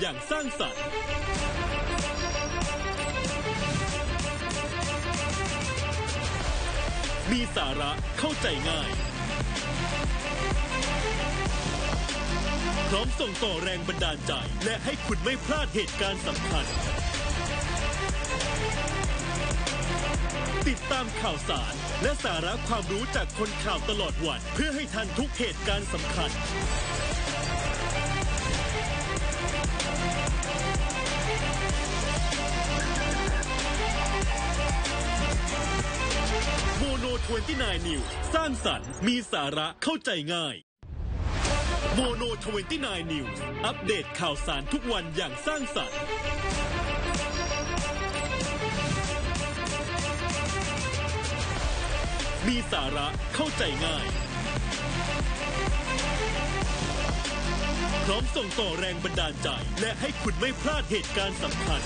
อย่างสร้างสรรค์มีสาระเข้าใจง่าย พร้อมส่งต่อแรงบันดาลใจ และให้คุณไม่พลาดเหตุการณ์สำคัญ ติดตามข่าวสารและสาระความรู้จากคนข่าวตลอดวัน เพื่อให้ทันทุกเหตุการณ์สำคัญ 29นิวสร้างสรรค์ มีสาระเข้าใจง่ายโมโน 29นิวอัปเดตข่าวสารทุกวันอย่างสร้างสรรค์ มีสาระเข้าใจง่าย พร้อมส่งต่อแรงบันดาลใจ และให้คุณไม่พลาดเหตุการณ์สำคัญ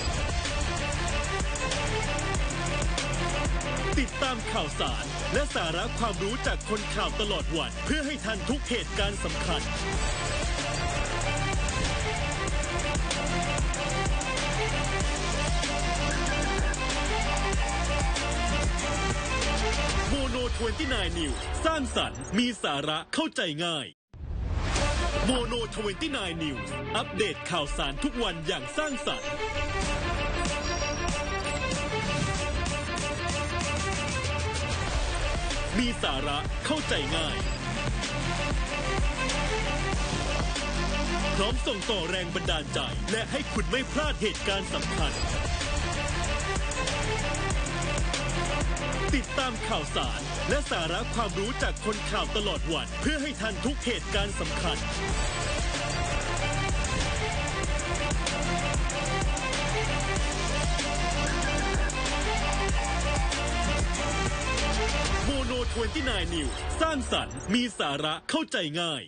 ติดตามข่าวสาร และสาระความรู้จากคนข่าวตลอดวัน เพื่อให้ทันทุกเหตุการณ์สำคัญ โมโน29 นิวสร้างสรรค์ มีสาระเข้าใจง่าย โมโน29 นิวอัปเดตข่าวสารทุกวันอย่างสร้างสรรค์ มีสาระเข้าใจง่าย พร้อมส่งต่อแรงบันดาลใจ และให้คุณไม่พลาดเหตุการณ์สำคัญ ติดตามข่าวสาร และสาระความรู้จากคนข่าวตลอดวัน เพื่อให้ทันทุกเหตุการณ์สำคัญ 29นิวสร้างสรรค์ มีสาระเข้าใจง่าย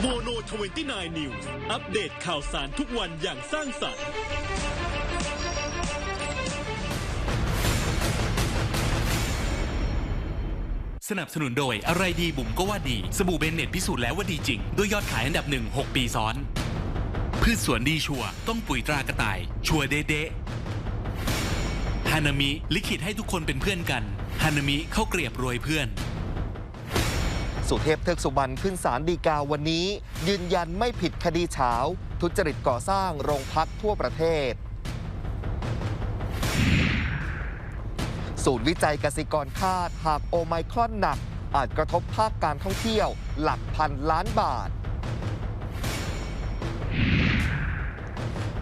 โมโน 29นิวอัปเดตข่าวสารทุกวันอย่างสร้างสรรค์ สนับสนุนโดยอะไรดีบุ๋มก็ว่าดี สบู่เบนเน็ตพิสูจน์แล้วว่าดีจริง ด้วยยอดขายอันดับหนึ่ง6ปีซ้อน พืชสวนดีชัวต้องปุ๋ยตรากระต่าย ชัวเดะฮานามิลิขิตให้ทุกคนเป็นเพื่อนกัน ฮานามิเข้าเกลียบรวยเพื่อน สุเทพเทือกสุบรรณขึ้นศาลฎีกาวันนี้ ยืนยันไม่ผิดคดีเฉาทุจริตก่อสร้างโรงพักทั่วประเทศ ศูนย์วิจัยกสิกรคาดหากโอไมครอนหนัก อาจกระทบภาคการท่องเที่ยว หลักพันล้านบาท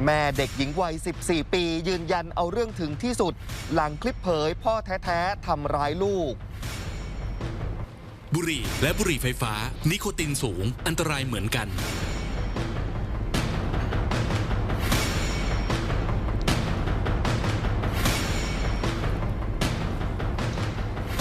แม่เด็กหญิงวัย 14 ปียืนยันเอาเรื่องถึงที่สุด หลังคลิปเผยพ่อแท้ ๆ ทำร้ายลูก บุหรี่และบุหรี่ไฟฟ้า นิโคตินสูง อันตรายเหมือนกัน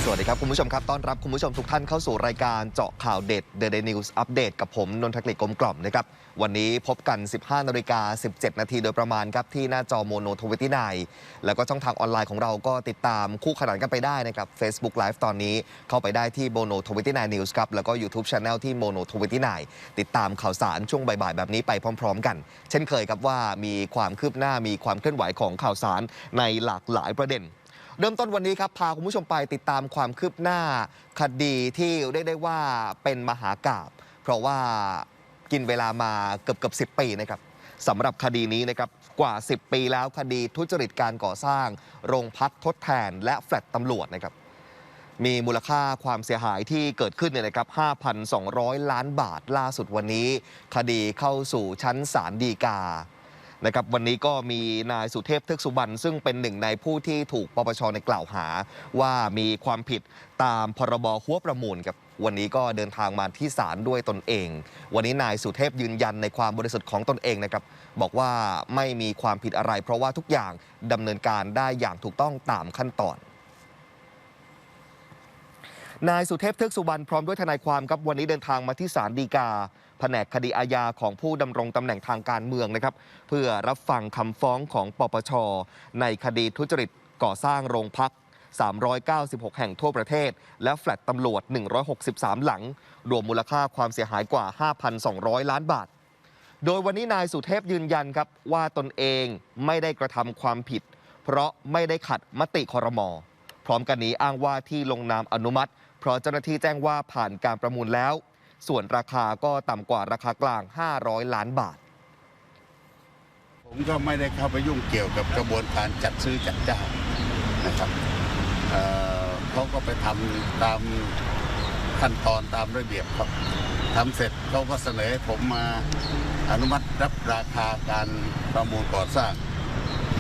สวัสดีครับ คุณผู้ชมครับ ต้อนรับคุณผู้ชมทุกท่านเข้าสู่รายการเจาะข่าวเด็ด The Day News Update กับผม นนทกฤษกลมกล่อมนะครับ วันนี้พบกัน 15 นาฬิกา 17 นาทีโดยประมาณครับ ที่หน้าจอโมโนทวิตี้ไนแล้วก็ช่องทางออนไลน์ของเราก็ติดตามคู่ขนานกันไปได้นะครับ Facebook Live ตอนนี้เข้าไปได้ที่โมโนทวิตี้ไนนิวส์ครับ แล้วก็ YouTube Channel ที่โมโนทวิตี้ไนติดตามข่าวสารช่วงบ่ายๆแบบนี้ไปพร้อม ๆ กัน เช่นเคยครับว่ามีความคืบหน้ามีความเคลื่อนไหวของข่าวสารในหลากหลายประเด็น เริ่มต้นวันนี้ครับพาคุณผู้ชมไปติดตามความคืบหน้าคดีที่เรียกได้ว่าเป็นมหากาบเพราะว่ากินเวลามาเกือบเกือบสิปีนะครับสำหรับคดีนี้นะครับกว่า 10 ปีแล้วคดีทุจริตการก่อสร้าง โรงพักทดแทน และแฟลตตำรวจนะครับมีมูลค่าความเสียหายที่เกิดขึ้นเนี่ยนะครับ 5,200 ล้านบาทล่าสุดวันนี้ คดีเข้าสู่ชั้นศาลฎีกา นะครับวันนี้ก็มีนายสุเทพเทือกสุบรรณซึ่งเป็นหนึ่งในผู้ที่ถูกปปชในกล่าวหา ว่ามีความผิดตามพรบหัวประมูลครับวันนี้ก็เดินทางมาที่ศาลด้วยตนเอง วันนี้นายสุเทพยืนยันในความบริสุทธิ์ของตนเองนะครับ บอกว่าไม่มีความผิดอะไร เพราะว่าทุกอย่างดำเนินการได้อย่างถูกต้องตามขั้นตอนนายสุเทพเทือกสุบรรณพร้อมด้วยทนายความครับวันนี้เดินทางมาที่ศาลฎีกา แผนกคดีอาญาของผู้ดำรงตำแหน่งทางการเมืองนะครับเพื่อรับฟังคำฟ้องของปปช ในคดีทุจริตก่อสร้างโรงพัก 396 แห่งทั่วประเทศ และแฟลตตำรวจ 163 หลัง รวมมูลค่าความเสียหายกว่า 5,200 ล้านบาท โดยวันนี้นายสุเทพยืนยันครับว่าตนเองไม่ได้กระทำความผิด เพราะไม่ได้ขัดมติคอรมอพร้อมกันนี้อ้างว่าที่ลงนามอนุมัติ เพราะเจ้าหน้าที่แจ้งว่าผ่านการประมูลแล้ว ส่วนราคาก็ต่ำกว่าราคากลาง 500 ล้านบาท ผมก็ไม่ได้เข้าไปยุ่งเกี่ยวกับกระบวนการจัดซื้อจัดจ้างนะครับเอ่อเขาก็ไปทำตามขั้นตอนตามระเบียบครับทำเสร็จเขาก็เสนอให้ผมมาอนุมัติรับราคาการประมูลก่อสร้าง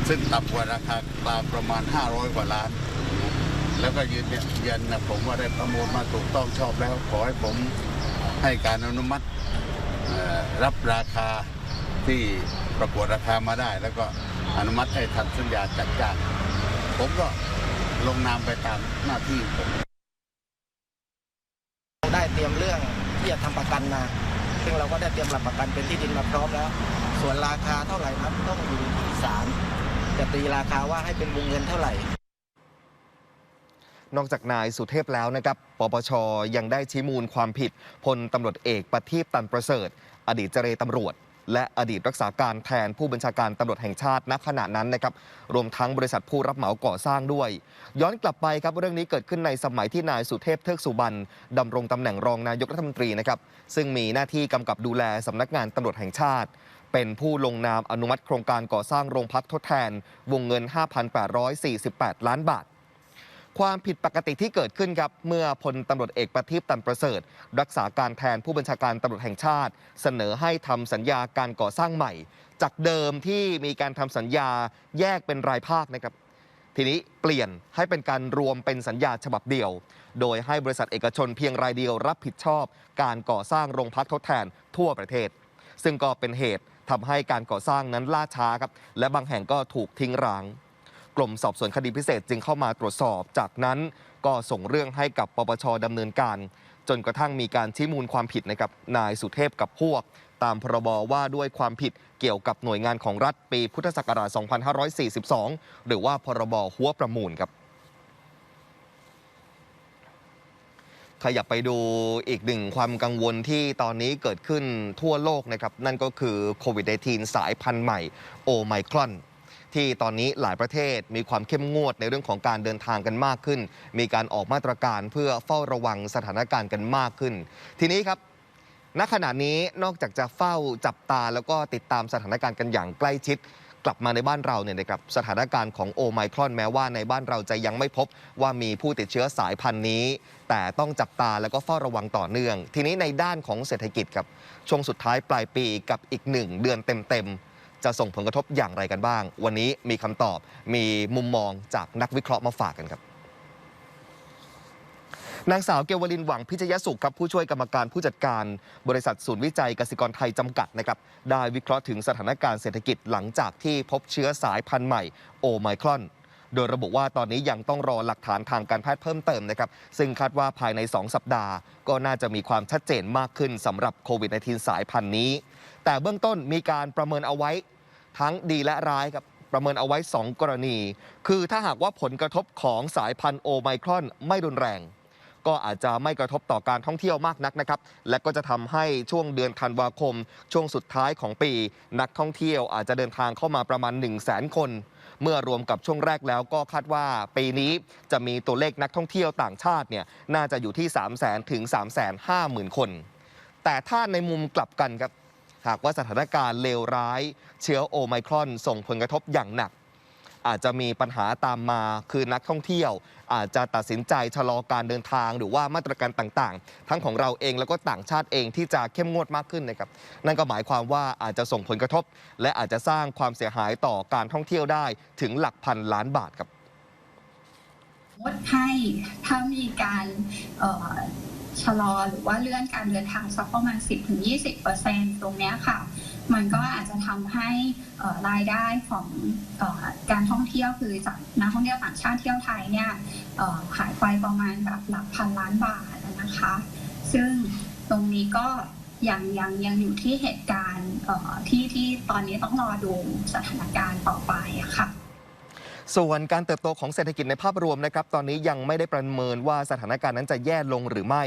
ซึ่งต่ำกว่าราคากลางประมาณ 500 กว่าล้าน แล้วก็ยืนยันนะผมว่าได้ประมูลมาถูกต้องชอบแล้วขอให้ผม ให้การอนุมัติรับราคาที่ประกวดราคามาได้ แล้วก็อนุมัติให้ทำสัญญาจัดจ้างผมก็ลงนามไปตามหน้าที่ผมได้เตรียมเรื่องที่จะทำประกันมา ซึ่งเราก็ได้เตรียมหลักประกันเป็นที่ดินมาพร้อมแล้ว ส่วนราคาเท่าไหร่นั้นต้องอยู่ที่ศาลจะตีราคาว่าให้เป็นวงเงินเท่าไหร่ นอกจากนายสุเทพแล้วนะครับ ปปชยังได้ชี้มูลความผิดพลตำรวจเอกประทีปตันประเสริฐ อดีตเจรตำรวจ และอดีตรักษาการแทนผู้บัญชาการตำรวจแห่งชาติณขณะนั้นนะครับ รวมทั้งบริษัทผู้รับเหมาก่อสร้างด้วย ย้อนกลับไปครับเรื่องนี้เกิดขึ้นในสมัยที่นายสุเทพเทือกสุบรรณดำรงตำแหน่งรองนายกรัฐมนตรีนะครับ ซึ่งมีหน้าที่กำกับดูแลสำนักงานตำรวจแห่งชาติเป็นผู้ลงนามอนุมัติโครงการก่อสร้างโรงพักทดแทน วงเงิน 5,848 ล้านบาท ความผิดปกติที่เกิดขึ้นครับ เมื่อพลตำรวจเอกประทีปตันประเสริฐ รักษาการแทนผู้บัญชาการตำรวจแห่งชาติ เสนอให้ทำสัญญาการก่อสร้างใหม่ จากเดิมที่มีการทำสัญญาแยกเป็นรายภาคนะครับ ทีนี้เปลี่ยนให้เป็นการรวมเป็นสัญญาฉบับเดียว โดยให้บริษัทเอกชนเพียงรายเดียวรับผิดชอบ การก่อสร้างโรงพักทดแทนทั่วประเทศ ซึ่งก็เป็นเหตุทำให้การก่อสร้างนั้นล่าช้าครับและบางแห่งก็ถูกทิ้งร้าง กรมสอบสวนคดีพิเศษจึงเข้ามาตรวจสอบ จากนั้นก็ส่งเรื่องให้กับปปชดำเนินการ จนกระทั่งมีการชี้มูลความผิดนะครับนายสุเทพกับพวก ตามพรบว่าด้วยความผิดเกี่ยวกับหน่วยงานของรัฐปีพุทธศักราช 2542 หรือว่าพรบหัวประมูลครับขยับไปดูอีกหนึ่งความกังวลที่ตอนนี้เกิดขึ้นทั่วโลกนะครับ นั่นก็คือโควิด -19 สายพันธุ์ใหม่โอไมครอน ที่ตอนนี้หลายประเทศมีความเข้มงวดในเรื่องของการเดินทางกันมากขึ้น มีการออกมาตรการเพื่อเฝ้าระวังสถานการณ์กันมากขึ้น ทีนี้ครับณขณะนี้นอกจากจะเฝ้าจับตาแล้วก็ติดตามสถานการณ์กันอย่างใกล้ชิด กลับมาในบ้านเราเนี่ยนะครับสถานการณ์ของโอไมครอนแม้ว่าในบ้านเราจะยังไม่พบว่ามีผู้ติดเชื้อสายพันธุ์นี้ แต่ต้องจับตาแล้วก็เฝ้าระวังต่อเนื่อง ทีนี้ในด้านของเศรษฐกิจครับช่วงสุดท้ายปลายปีกับอีกหนึ่งเดือนเต็มๆ จะส่งผลกระทบอย่างไรกันบ้าง วันนี้มีคำตอบมีมุมมองจากนักวิเคราะห์มาฝากกันครับนางสาวเกวลินหวังพิชยสุขครับผู้ช่วยกรรมการผู้จัดการบริษัทศูนย์วิจัยกสิกรไทยจำกัดนะครับได้วิเคราะห์ถึงสถานการณ์เศรษฐกิจหลังจากที่พบเชื้อสายพันธุ์ใหม่โอไมครอน โดยระบุว่าตอนนี้ยังต้องรอหลักฐานทางการแพทย์เพิ่มเติมนะครับซึ่งคาดว่าภายใน 2 สัปดาห์ ก็น่าจะมีความชัดเจนมากขึ้นสำหรับโควิด -19 สายพันธุ์นี้ แต่เบื้องต้นมีการประเมินเอาไว้ ทั้งดีและร้ายครับประเมินเอาไว้ 2 กรณี คือถ้าหากว่าผลกระทบของสายพันธุ์โอไมครอนไม่รุนแรง ก็อาจจะไม่กระทบต่อการท่องเที่ยวมากนักนะครับ และก็จะทำให้ช่วงเดือนธันวาคม ช่วงสุดท้ายของปี นักท่องเที่ยวอาจจะเดินทางเข้ามาประมาณ 1 0 0 0 0แสนคน เมื่อรวมกับช่วงแรกแล้วก็คาดว่าปีนี้จะมีตัวเลขนักท่องเที่ยวต่างชาติเนี่ยน่าจะอยู่ที่ 3 0 0 0 0 0ถึง3 5 0 0 0 0 คน แต่ถ้าในมุมกลับกันครับ หากว่าสถานการณ์เลวร้าย เชื้อโอไมครอน ส่งผลกระทบอย่างหนัก อาจจะมีปัญหาตามมาคือนักท่องเที่ยว อาจจะตัดสินใจชะลอการเดินทาง หรือว่ามาตรการต่างๆ ทั้งของเราเองแล้วก็ต่างชาติเองที่จะเข้มงวดมากขึ้นนะครับนั่นก็หมายความว่าอาจจะส่งผลกระทบ และอาจจะสร้างความเสียหายต่อการท่องเที่ยวได้ถึงหลักพันล้านบาทครับงดให้ถ้ามีการ ชะลอหรือว่าเลื่อนการเดินทางสักประมาณ 10-20%ตรงเนี้ค่ะ มันก็อาจจะทำให้รายได้ของอการท่องเที่ยวคือจากนักท่องเที่ยวต่างชาติเที่ยวไทยเนี่ยหายไปประมาณแบบหลักพันล้านบาทนะคะ ซึ่งตรงนี้ก็ยังยังยังอยู่ที่เหตุการณ์ที่ที่ตอนนี้ต้องรอดูสถานการณ์ต่อไปอะค่ะ ส่วนการเติบโตของเศรษฐกิจในภาพรวมนะครับตอนนี้ยังไม่ได้ประเมินว่าสถานการณ์นั้นจะแย่ลงหรือไม่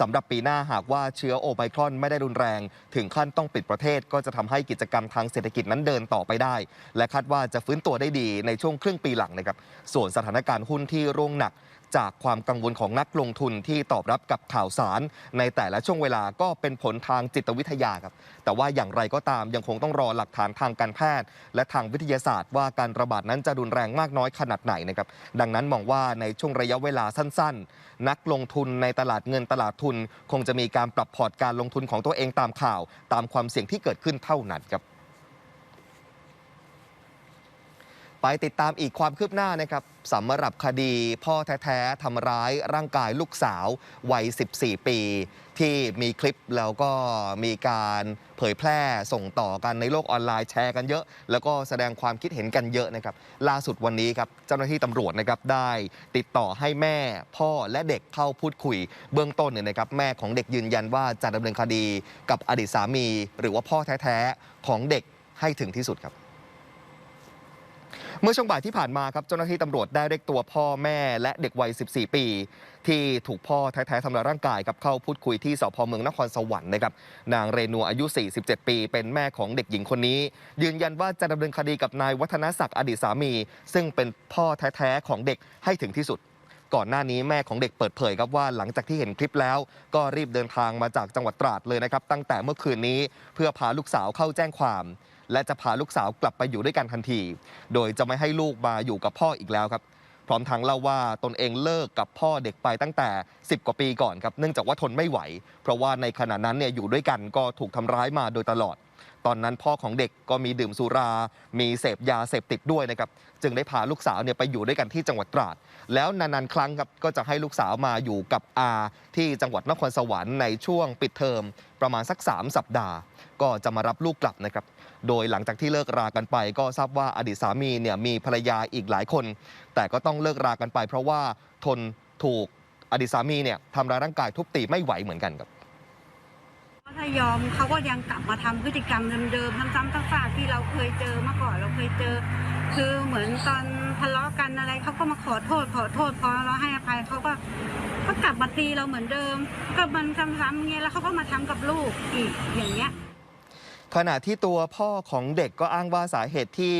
สำหรับปีหน้าหากว่าเชื้อโอไมครอนไม่ได้รุนแรง ถึงขั้นต้องปิดประเทศ ก็จะทำให้กิจกรรมทางเศรษฐกิจนั้นเดินต่อไปได้ และคาดว่าจะฟื้นตัวได้ดีในช่วงครึ่งปีหลังนะครับส่วนสถานการณ์หุ้นที่ร่วงหนัก จากความกังวลของนักลงทุนที่ตอบรับกับข่าวสาร ในแต่ละช่วงเวลาก็เป็นผลทางจิตวิทยาครับ แต่ว่าอย่างไรก็ตามยังคงต้องรอหลักฐานทางการแพทย์ และทางวิทยาศาสตร์ว่าการระบาดนั้นจะรุนแรงมากน้อยขนาดไหนนะครับ ดังนั้นมองว่าในช่วงระยะเวลาสั้น ๆ นักลงทุนในตลาดเงินตลาดทุน คงจะมีการปรับพอร์ตการลงทุนของตัวเองตามข่าว ตามความเสี่ยงที่เกิดขึ้นเท่านั้นครับ ไปติดตามอีกความคืบหน้านะครับสำหรับคดีพ่อแท้ๆทำร้ายร่างกายลูกสาววัย 14 ปี ที่มีคลิปแล้วก็มีการเผยแพร่ส่งต่อกันในโลกออนไลน์แชร์กันเยอะ แล้วก็แสดงความคิดเห็นกันเยอะนะครับ ล่าสุดวันนี้ครับเจ้าหน้าที่ตำรวจนะครับได้ติดต่อให้แม่พ่อและเด็กเข้าพูดคุย เบื้องต้นเนี่ยนะครับแม่ของเด็กยืนยันว่าจะดำเนินคดีกับอดีตสามี หรือว่าพ่อแท้ๆของเด็กให้ถึงที่สุดครับ เมื่อช่วงบ่ายที่ผ่านมาครับเจ้าหน้าที่ตำรวจได้เรียกตัวพ่อแม่และเด็กวัย 14 ปี ที่ถูกพ่อแท้ๆทำร้ายร่างกายกับเข้าพูดคุยที่สพเมืองนครสวรรค์นะครับนางเรนูอายุ 47 ปี เป็นแม่ของเด็กหญิงคนนี้ ยืนยันว่าจะดำเนินคดีกับนายวัฒนศักดิ์อดีตสามี ซึ่งเป็นพ่อแท้ๆของเด็กให้ถึงที่สุดก่อนหน้านี้แม่ของเด็กเปิดเผยครับว่าหลังจากที่เห็นคลิปแล้ว ก็รีบเดินทางมาจากจังหวัดตราดเลยนะครับ ตั้งแต่เมื่อคืนนี้เพื่อพาลูกสาวเข้าแจ้งความ และจะพาลูกสาวกลับไปอยู่ด้วยกันทันที โดยจะไม่ให้ลูกมาอยู่กับพ่ออีกแล้วครับพร้อมทั้งเล่าว่าตนเองเลิกกับพ่อเด็กไปตั้งแต่ 10 กว่าปีก่อนครับเนื่องจากว่าทนไม่ไหว เพราะว่าในขณะนั้นเนี่ยอยู่ด้วยกันก็ถูกทำร้ายมาโดยตลอด ตอนนั้นพ่อของเด็กก็มีดื่มสุรา มีเสพยาเสพติดด้วยนะครับจึงได้พาลูกสาวเนี่ยไปอยู่ด้วยกันที่จังหวัดตราด แล้วนานๆครั้งครับก็จะให้ลูกสาวมาอยู่กับอา ที่จังหวัดนครสวรรค์ในช่วงปิดเทอมประมาณสัก 3 สัปดาห์ ก็จะมารับลูกกลับนะครับ โดยหลังจากที่เลิกรากันไป ก็ทราบว่าอดีตสามีเนี่ยมีภรรยาอีกหลายคน แต่ก็ต้องเลิกรากันไป เพราะว่าทนถูกอดีตสามีเนี่ยทำร้ายร่างกายทุบตีไม่ไหวเหมือนกันครับถ้ายอมเขาก็ยังกลับมาทำพฤติกรรมเดิมๆซ้ำๆซากๆที่เราเคยเจอมาก่อนเราเคยเจอ คือเหมือนตอนทะเลาะกันอะไรเขาก็มาขอโทษขอโทษพอเราให้อภัยเขาก็ก็กลับมาตีเราเหมือนเดิม ก็มันซ้ำๆเงี้ยแล้วเขาก็มาทำกับลูกอีกอย่างเงี้ย ขณะที่ตัวพ่อของเด็กก็อ้างว่าสาเหตุที่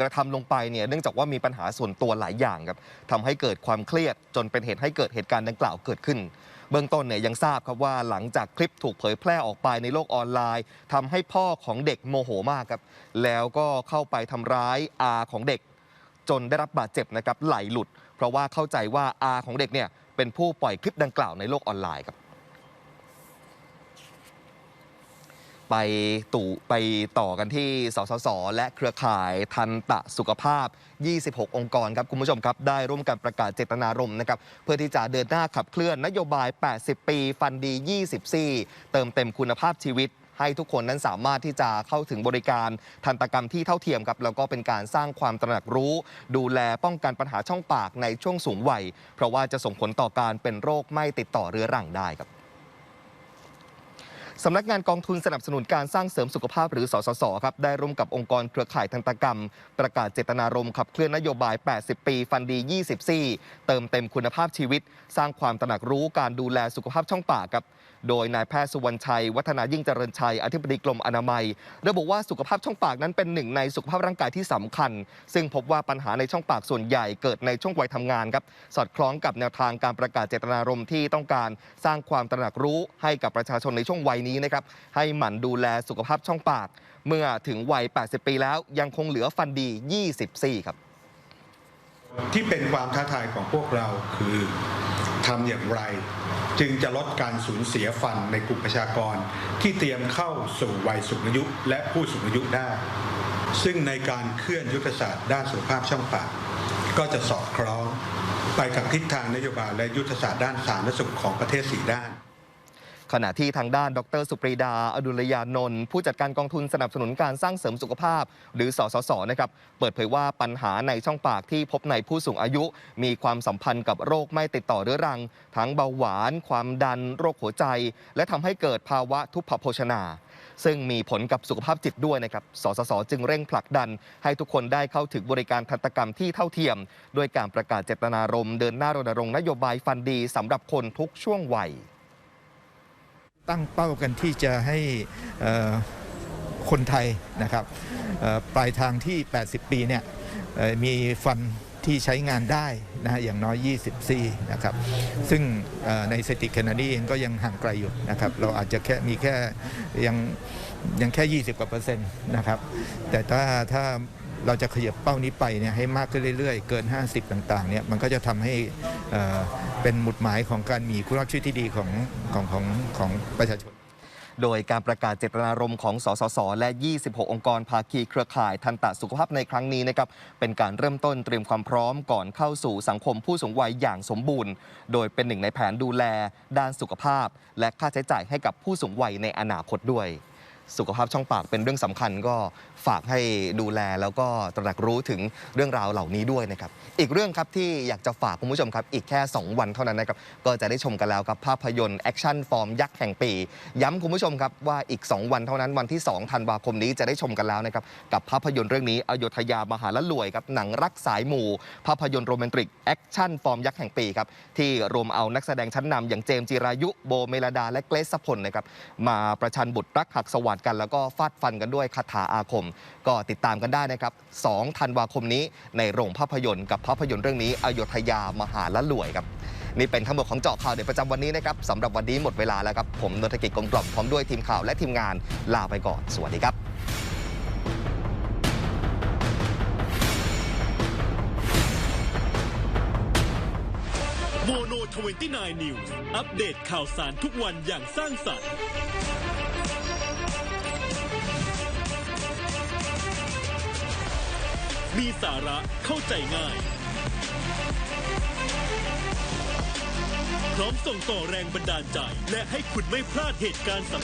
กระทำลงไปเนี่ยเนื่องจากว่ามีปัญหาส่วนตัวหลายอย่างครับทำให้เกิดความเครียดจนเป็นเหตุให้เกิดเหตุการณ์ดังกล่าวเกิดขึ้น เบื้องต้นเนี่ยยังทราบครับว่าหลังจากคลิปถูกเผยแพร่ออกไปในโลกออนไลน์ทำให้พ่อของเด็กโมโหมากครับแล้วก็เข้าไปทำร้ายอาของเด็ก จนได้รับบาดเจ็บนะครับไหลหลุด เพราะว่าเข้าใจว่าอาของเด็กเนี่ยเป็นผู้ปล่อยคลิปดังกล่าวในโลกออนไลน์ครับ ไปตู่ไปต่อกันที่สสส และเครือข่ายทันตะสุขภาพ 26 องค์กรครับคุณผู้ชมครับ ได้ร่วมกันประกาศเจตนารมณ์นะครับเพื่อที่จะเดินหน้าขับเคลื่อนนโยบาย 80 ปี ฟันดี 20 ซี่ เติมเต็มคุณภาพชีวิตให้ทุกคนนั้นสามารถที่จะเข้าถึงบริการทันตกรรมที่เท่าเทียมครับแล้วก็เป็นการสร้างความตระหนักรู้ ดูแลป้องกันปัญหาช่องปากในช่วงสูงวัย เพราะว่าจะส่งผลต่อการเป็นโรคไม่ติดต่อเรื้อรังได้ครับ สำนักงานกองทุนสนับสนุนการสร้างเสริมสุขภาพหรือสสสครับได้ร่วมกับองค์กรเครือข่ายทันตกรรม ประกาศเจตนารมณ์ขับเคลื่อนนโยบาย 80 ปี ฟันดี 20 ซี่ เติมเต็มคุณภาพชีวิต สร้างความตระหนักรู้การดูแลสุขภาพช่องปากครับโดยนายแพทย์สุวรรณชัย วัฒนายิ่งเจริญชัย อธิบดีกรมอนามัย ระบุว่าสุขภาพช่องปากนั้นเป็นหนึ่งในสุขภาพร่างกายที่สำคัญ ซึ่งพบว่าปัญหาในช่องปากส่วนใหญ่เกิดในช่วงวัยทำงานครับ สอดคล้องกับแนวทางการประกาศเจตนารมณ์ที่ต้องการสร้างความตระหนักรู้ให้กับประชาชนในช่วงวัยนี้นะครับ ให้หมั่นดูแลสุขภาพช่องปาก เมื่อถึงวัย 80 ปีแล้วยังคงเหลือฟันดี 24 ครับ ที่เป็นความท้าทายของพวกเราคือทำอย่างไร จึงจะลดการสูญเสียฟันในกลุ่มประชากร ที่เตรียมเข้าสู่วัยสูงอายุและผู้สูงอายุได้ ซึ่งในการเคลื่อนยุทธศาสตร์ด้านสุขภาพช่องปากก็จะสอดคล้อง ไปกับทิศทางนโยบายและยุทธศาสตร์ด้านสาธารณสุขของประเทศสีด้าน ขณะที่ทางด้านดรสุปรีดา อดุลยานนท์ผู้จัดการกองทุนสนับสนุนการสร้างเสริมสุขภาพ หรือสสสนะครับเปิดเผยว่าปัญหาในช่องปากที่พบในผู้สูงอายุ มีความสัมพันธ์กับโรคไม่ติดต่อเรื้อรัง ทั้งเบาหวาน ความดัน โรคหัวใจ และทำให้เกิดภาวะทุพพโภชนา ซึ่งมีผลกับสุขภาพจิตด้วยนะครับสสสจึงเร่งผลักดัน ให้ทุกคนได้เข้าถึงบริการทันตกรรมที่เท่าเทียมโดยการประกาศเจตนารมณ์เดินหน้ารณรงค์นโยบายฟันดีสำหรับคนทุกช่วงวัย ตั้งเป้ากันที่จะให้คนไทยนะครับปลายทางที่ 80 ปีเนี่ยมีฟันที่ใช้งานได้นะฮะอย่างน้อย 20 ซี่นะครับ ซึ่งในสถิติขณะนี้เองก็ยังห่างไกลอยู่นะครับ เราอาจจะแค่มีแค่ยังยังแค่ 20 กว่าเปอร์เซ็นต์นะครับ แต่ถ้าถ้าเราจะขยับเป้านี้ไปเนี่ยให้มากขึ้นเรื่อยๆ เกิน 50 ต่างๆเนี่ยมันก็จะทำให้ เป็นหมุดหมายของการมีคุณภาพชีวิตที่ดีของของของของประชาชน โดยการประกาศเจตนารมณ์ของ สสส และ 26 องค์กรภาคีเครือข่ายทันตสุขภาพในครั้งนี้นะครับ เป็นการเริ่มต้นเตรียมความพร้อมก่อนเข้าสู่สังคมผู้สูงวัยอย่างสมบูรณ์ โดยเป็นหนึ่งในแผนดูแล ด้านสุขภาพ และค่าใช้จ่ายให้กับผู้สูงวัยในอนาคตด้วย สุขภาพช่องปากเป็นเรื่องสำคัญก็ฝากให้ดูแลแล้วก็ตระหนักรู้ถึงเรื่องราวเหล่านี้ด้วยนะครับ อีกเรื่องครับที่อยากจะฝากคุณผู้ชมครับ อีกแค่ 2 วันเท่านั้นนะครับ ก็จะได้ชมกันแล้วครับภาพยนตร์แอคชั่นฟอร์มยักษ์แห่งปี ย้ำคุณผู้ชมครับว่าอีก 2 วันเท่านั้นวันที่2ธันวาคมนี้จะได้ชมกันแล้วนะครับกับภาพยนตร์เรื่องนี้อโยธยามหาละลวยครับหนังรักสายหมู่ ภาพยนตร์โรแมนติกแอคชั่นฟอร์มยักษ์แห่งปีครับที่รวมเอานักแสดงชั้นนำอย่างเจมส์จิรายุโบเมลดาและเกรซพลนะครับมาประชันบุตรรักหักสวัสดกันแล้วก็ฟาดฟันกันด้วยคาถาอาคมก็ติดตามกันได้นะครับ2ธันวาคมนี้ในโรงภาพยนตร์กับภาพยนตร์เรื่องนี้ อโยธยามหาละลวยครับนี่เป็นทั้งหมดของเจาะข่าวเด็ดประจำวันนี้นะครับสำหรับวันนี้หมดเวลาแล้วครับ ผมนนทกิจกรมกล่อมพร้อมด้วยทีมข่าวและทีมงานลาไปก่อน สวัสดีครับโมโน29นิวอัปเดตข่าวสารทุกวันอย่างสร้างสรรค์ มีสาระเข้าใจง่าย พร้อมส่งต่อแรงบันดาลใจ และให้คุณไม่พลาดเหตุการณ์สำคัญ